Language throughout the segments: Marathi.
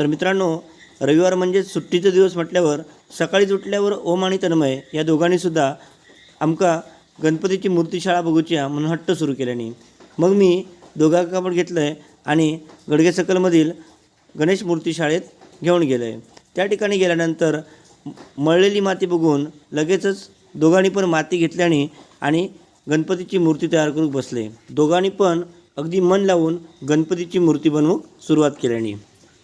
तर मित्रांनो रविवार म्हणजेच सुट्टीचा दिवस म्हटल्यावर सकाळीच उठल्यावर ओम आणि तन्मय या दोघांनीसुद्धा आमका गणपतीची मूर्तीशाळा बघूची म्हणून हट्ट सुरू केल्याने. मग मी दोघा कापड घेतलं आहे आणि गडगे सकलमधील गणेश मूर्ती शाळेत घेऊन गेलो आहे त्या ठिकाणी गेल्यानंतर मळलेली माती बघून लगेचच दोघांनी पण माती घेतल्याने आणि गणपतीची मूर्ती तयार करून बसले. दोघांनी पण अगदी मन लावून गणपतीची मूर्ती बनवूक सुरुवात केल्याने.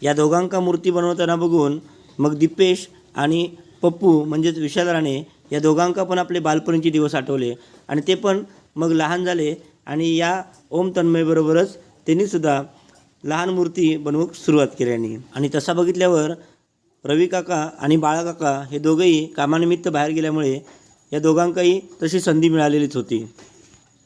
या दोघांका मूर्ती बनवताना बघून मग दिपेश आणि पप्पू म्हणजेच विशाल राणे या दोघांका पण आपले बालपणीचे दिवस आठवले. आणि ते पण मग लहान झाले आणि या ओम तन्मयबरोबरच त्यांनीसुद्धा लहान मूर्ती बनवूक सुरुवात केल्याने आणि तसा बघितल्यावर रवी काका आणि बाळा काका हे दोघंही कामानिमित्त बाहेर गेल्यामुळे या दोघांकाही तशी संधी मिळालेलीच होती.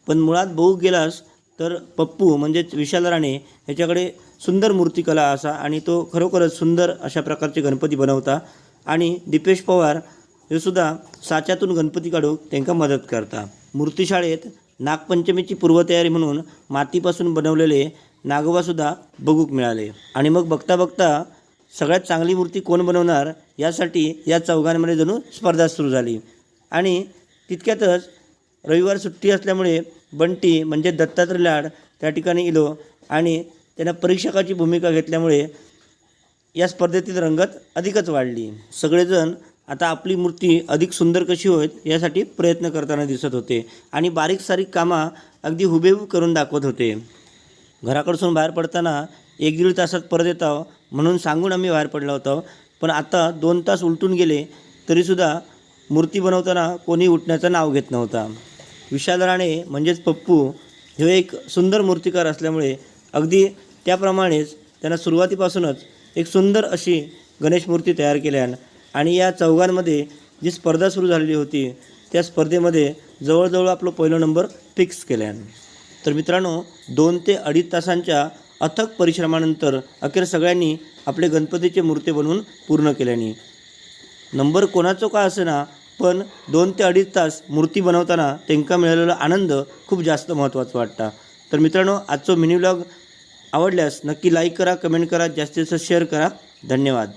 पण मुळात बघू गेलास तर पप्पू म्हणजेच विशाल राणे ह्याच्याकडे सुंदर मूर्तिकला असा आणि तो खरोखरच सुंदर अशा प्रकारचे गणपती बनवता. आणि दीपेश पवार हे सुद्धा साच्यातून गणपती काढूक त्यांना मदत करता. मूर्तीशाळेत नागपंचमीची पूर्वतयारी म्हणून मातीपासून बनवलेले नागोबासुद्धा बघूक मिळाले. आणि मग बघता बघता सगळ्यात चांगली मूर्ती कोण बनवणार यासाठी या चौघांमध्ये जणू स्पर्धा सुरू झाली. आणि तितक्यातच रविवार सुट्टी असल्यामुळे बंटी म्हणजे दत्तात्रय लाड त्या ठिकाणी इलो आणि त्यांना परीक्षकाची भूमिका घेतल्यामुळे या स्पर्धेतील रंगत अधिकच वाढली. सगळेजण आता आपली मूर्ती अधिक सुंदर कशी होईल यासाठी प्रयत्न करताना दिसत होते आणि बारीक सारीक कामं अगदी हुबेहूब करून दाखवत होते. घराकडसून बाहेर पडताना एक दीड तासात परत येतो म्हणून सांगून आम्ही बाहेर पडलो होतो. पण आता दोन तास उलटून गेले तरीसुद्धा मूर्ती बनवताना कोणी उठण्याचं नाव घेत नव्हता. विशाल राणे म्हणजेच पप्पू हे एक सुंदर मूर्तिकार असल्यामुळे अगदी त्याप्रमाणेच त्यांना सुरुवातीपासूनच एक सुंदर अशी गणेश मूर्ती तयार केल्या आणि या चौघांमध्ये जी स्पर्धा सुरू झालेली होती त्या स्पर्धेमध्ये जवळजवळ आपलं पहिलं नंबर फिक्स केल्यान तर मित्रांनो दोन ते अडीच तासांच्या अथक परिश्रमानंतर अखेर सगळ्यांनी आपले गणपतीचे मूर्ती बनवून पूर्ण केल्याने. नंबर कोणाचो का असेना पण दोन ते अडीच तास मूर्ती बनवताना त्यांका मिळालेला आनंद खूप जास्त महत्त्वाचा वाटता. तर मित्रांनो आजचं मिनी व्लॉग आवडल्यास नक्की लाईक करा कमेंट करा जास्तीत जास्त शेअर करा. धन्यवाद.